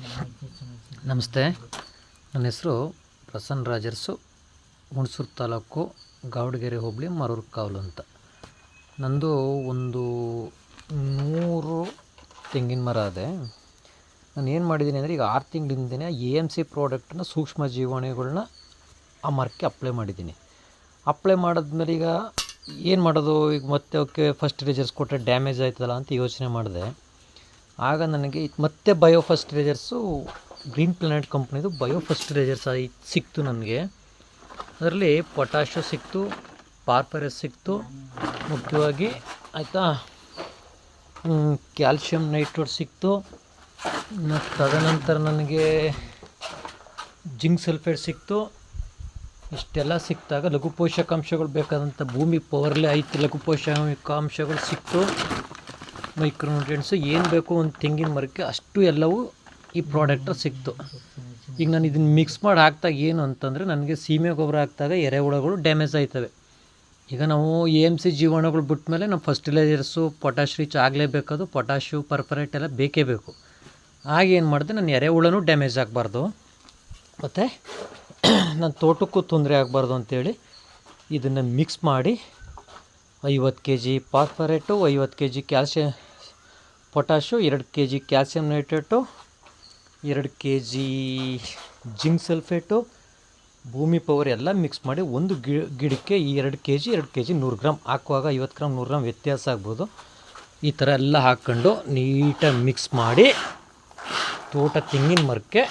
ನಮಸ್ತೆ. ನನ್ನ ಹೆಸರು ಪ್ರಸನ್ನ ರಾಜರ್ಸು, ಹುಣಸೂರು ತಾಲೂಕು ಗಾವಡಗೆರೆ ಹೋಬಳಿ ಮರೂರು ಕಾವಲು ಅಂತ. ನಂದು ಒಂದು ನೂರು ತೆಂಗಿನ ಮರ ಇದೆ. ನಾನು ಏನು ಮಾಡಿದ್ದೀನಿ ಅಂದರೆ ಈಗ ಆರು ತಿಂಗಳಿಂದನೇ ಎ ಎಂ ಸಿ ಪ್ರಾಡಕ್ಟನ್ನ ಸೂಕ್ಷ್ಮ ಜೀವಾಣುಗಳನ್ನ ಆ ಮರಕ್ಕೆ ಅಪ್ಲೈ ಮಾಡಿದ್ದೀನಿ. ಅಪ್ಲೈ ಮಾಡಿದ್ಮೇಲೆ ಈಗ ಏನು ಮಾಡೋದು? ಈಗ ಮತ್ತೆ ಅವಕ್ಕೆ ಫಸ್ಟ್ ರಿಜಲ್ಟ್ಸ್ ಕೊಟ್ಟರೆ ಡ್ಯಾಮೇಜ್ ಆಯ್ತಲ್ಲ ಅಂತ ಯೋಚನೆ ಮಾಡಿದೆ. ಆಗ ನನಗೆ ಮತ್ತೆ ಬಯೋ ಫಸ್ಟ್ರೈಸರ್ಸು ಗ್ರೀನ್ ಪ್ಲಾನೆಟ್ ಕಂಪ್ನಿದು ಬಯೋ ರೇಜರ್ಸ್ ಸಿಕ್ತು ನನಗೆ. ಅದರಲ್ಲಿ ಪೊಟ್ಯಾಶು ಸಿಕ್ತು ಪಾರ್ಪರಸ್ ಸಿಕ್ತು, ಮುಖ್ಯವಾಗಿ ಆಯಿತಾ ಕ್ಯಾಲ್ಶಿಯಂ ನೈಟ್ರೋಟ್ ಸಿಕ್ತು, ಮತ್ತು ತದನಂತರ ನನಗೆ ಜಿಂಕ್ ಸಲ್ಫೇಟ್ ಸಿಕ್ತು. ಇಷ್ಟೆಲ್ಲ ಸಿಕ್ಕಿದಾಗ ಲಘು ಪೋಷಕಾಂಶಗಳು ಬೇಕಾದಂಥ ಭೂಮಿ ಪವರ್ಲೆ ಐತಿ. ಲಘು ಪೋಷಕಾಂಶಗಳು ಸಿಕ್ತು. ಮೈಕ್ರೋನ್ಯೂಟ್ರಿಯೆಂಟ್ಸು ಏನು ಬೇಕು ಒಂದು ತೆಂಗಿನ ಮರಕ್ಕೆ ಅಷ್ಟು ಎಲ್ಲವೂ ಈ ಪ್ರಾಡಕ್ಟ್ ಸಿಕ್ತು. ಈಗ ನಾನು ಇದನ್ನು ಮಿಕ್ಸ್ ಮಾಡಿ ಹಾಕ್ದಾಗ ಏನು ಅಂತಂದರೆ ನನಗೆ ಸೀಮೆ ಗೊಬ್ಬರ ಹಾಕಿದಾಗ ಎರೆಹುಳಗಳು ಡ್ಯಾಮೇಜ್ ಆಯ್ತವೆ. ಈಗ ನಾವು ಎ ಎಂ ಸಿ ಜೀವಾಣುಗಳು ಬಿಟ್ಮೇಲೆ ನಾವು ಫರ್ಟಿಲೈಸರ್ಸು ಪೊಟ್ಯಾಶ್ ರೀಚ್ ಆಗಲೇಬೇಕದು ಪೊಟ್ಯಾಶು ಪರ್ಫರೇಟ್ ಎಲ್ಲ ಬೇಕೇ ಬೇಕು. ಆಗ ಏನು ಮಾಡಿದೆ ನನ್ನ ಎರೆಹುಳನೂ ಡ್ಯಾಮೇಜ್ ಆಗಬಾರ್ದು. ಮತ್ತು ನನ್ನ ತೋಟಕ್ಕೂ ತೊಂದರೆ ಆಗಬಾರ್ದು ಅಂಥೇಳಿ ಇದನ್ನು ಮಿಕ್ಸ್ ಮಾಡಿ ಐವತ್ತು ಕೆ ಜಿ ಪಾಸ್ಫರೇಟು ಐವತ್ತು ಕೆ ಜಿ ಕ್ಯಾಲ್ಶಿಯ ಪೊಟ್ಯಾಶು ಎರಡು ಕೆ ಜಿ ಕ್ಯಾಲ್ಸಿಯಂ ನೈಟ್ರೇಟು, ಎರಡು ಕೆ ಜಿ ಜಿಂಕ್ ಸಲ್ಫೇಟು, ಭೂಮಿ ಪವರ್ ಎಲ್ಲ ಮಿಕ್ಸ್ ಮಾಡಿ ಒಂದು ಗಿ, ಗಿಡಕ್ಕೆ ಈ ಎರಡು ಕೆ ಜಿ ಎರಡು ಕೆ ಜಿ ನೂರು ಗ್ರಾಮ್ ಹಾಕುವಾಗ ಐವತ್ತು ಗ್ರಾಮ್ ನೂರು ಗ್ರಾಮ್ ವ್ಯತ್ಯಾಸ ಆಗ್ಬೋದು. ಈ ಥರ ಎಲ್ಲ ಹಾಕ್ಕೊಂಡು ನೀಟಾಗಿ ಮಿಕ್ಸ್ ಮಾಡಿ ತೋಟ ತೆಂಗಿನ ಮರಕ್ಕೆ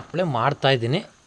ಅಪ್ಲೈ ಮಾಡ್ತಾಯಿದ್ದೀನಿ